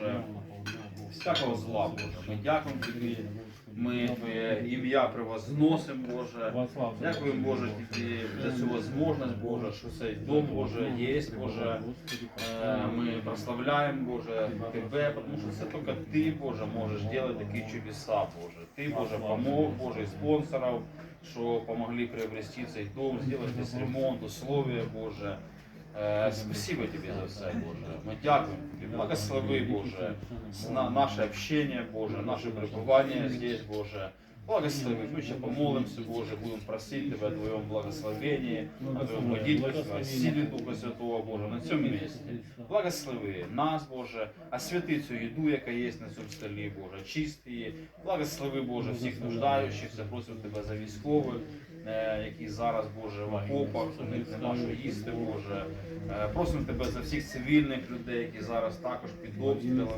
Боже, всякого зла, Боже. Ми дякуємо Тобі. Ми Твоє ім'я превозносимо, Боже. Дякуємо, Боже, Тобі за цю можливість, Боже, що цей дом, Боже, є, Боже. Е, Ми прославляємо, Боже, Тебе, тому що це тільки Ти, Боже, можеш робити такі чудеса, Боже. Ти, Боже, помог, Боже, і спонсорів, що помогли приобрести цей дом, зробити ремонт, условия, Боже. Е, Спасибо Тебе за все, Боже. Мы дякуємо Тебе. Благослови, Боже, наше общение, Боже, наше пребывание здесь, Боже. Благослови. Мы еще помолимся, Боже, будем просить Тебя о Твоем благословении, о Твоем водительстве, о силе Духа Святого, Боже, на цьому місці. Благослови нас, Боже, освяти цю їду, яка є на цьому столі, Боже, очисти її. Благослови, Боже, всіх нуждаючихся, просимо Тебе за військових, е, які зараз, Боже, в окопах, у них нема що їсти, Боже. Е, Просимо Тебе за всіх цивільних людей, які зараз також під обстрілами,